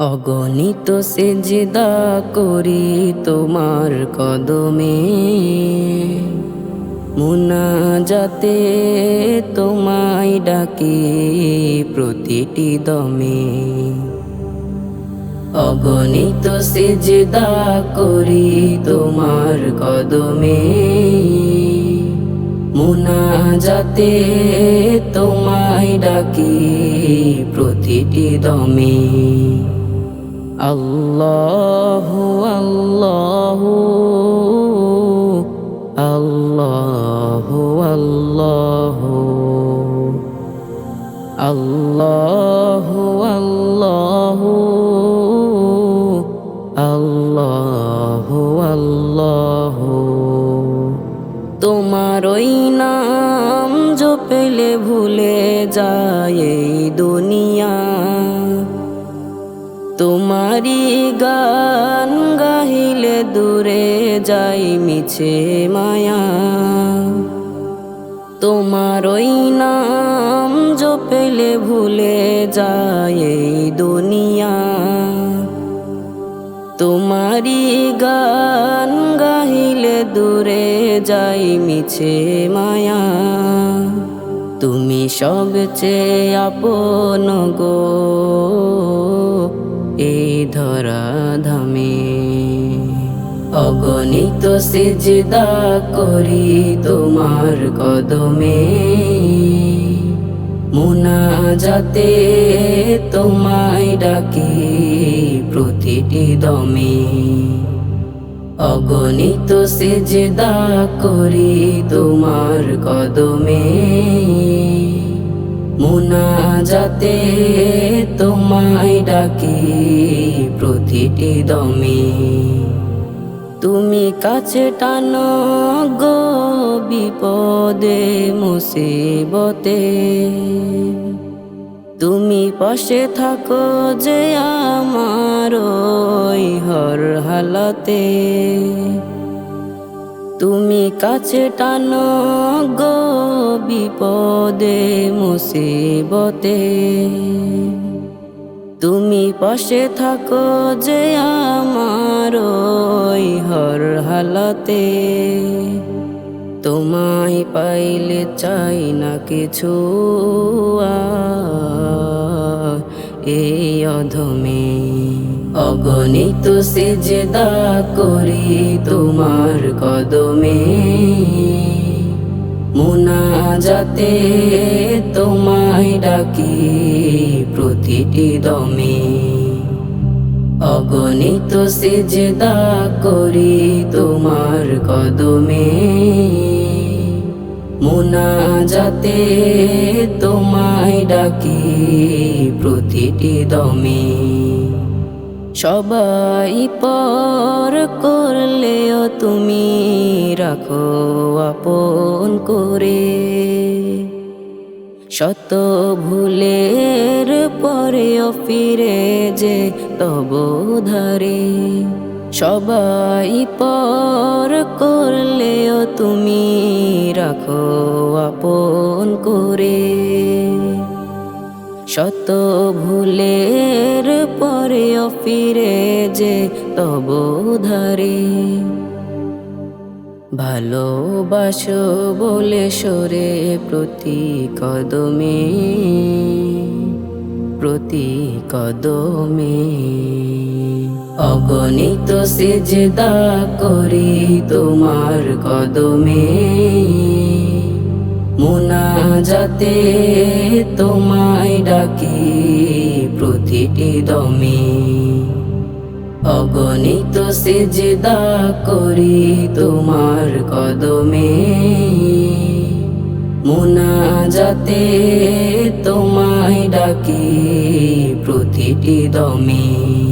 অগণিত সেজদা করি তোমার কদমে। মুনাজাতে তোমায় ডাকি প্রতিটি দমে। অগণিত সেজদা করি তোমার কদমে। মুনাজাতে তোমায় ডাকি প্রতিটি দমে। আল্লাহ আল্লাহ আল্লাহ আল্লাহ আল্লাহ আল্লাহ আল্লাহ আল্লাহ তোমার ওই নাম জপেলে ভুলে যায় এই দুনিয়া। তোমারি গান গাহিলে দূরে যাই মিছে মায়া। তোমার ওই নাম জপেলে ভুলে যায় দুনিয়া। তোমারি গান গাহিলে দূরে যাই মিছে মায়া। তুমি সবচেয়ে আপন গো। এই ধরা ধামে অগণিত সেজদা করি তোমার কদমে। মুনাজাতে তোমায় ডাকি প্রতিটি দমে। অগণিত সেজদা করি তোমার কদমে। মুনাজাতে তোমায় ডাকি প্রতিটি দমে। তুমি কাছে টানো গো বিপদে, মুসিবতে। তুমি পাশে থাকো যে আমার হর হালতে। তুমি কাছে টানো গো বিপদে, মুসিবতে। তুমি পাশে থাকো যে আমার হর হালতে। তোমায় পাইলে চাই না কিছু এই অধমে। অগণিত সেজদা করি তোমার কদমে। মুনাজাতে তোমায় ডাকি প্রতিটি দমে। অগণিত সেজদা করি তোমার কদমে। মুনাজাতে তোমায় ডাকি প্রতিটি দমে। সবাই পর করলেও তুমি রাখো আপন করে। শত ভুলের পরেও ফিরে যে তব ধারে। সবাই পর করলেও তুমি রাখো আপন করে। শত ভুলের পরেও ফিরে যে তব ধারে। ভালোবাসো বলে সরে প্রতি কদমে প্রতি কদমে। অগণিত সেজদা করি তোমার কদমে। মুনাজাতে তোমায় ডাকি প্রতিটি দমে। অগণিত সেজদা করি তোমার কদমে। মুনাজাতে তোমায় ডাকি প্রতিটি দমে।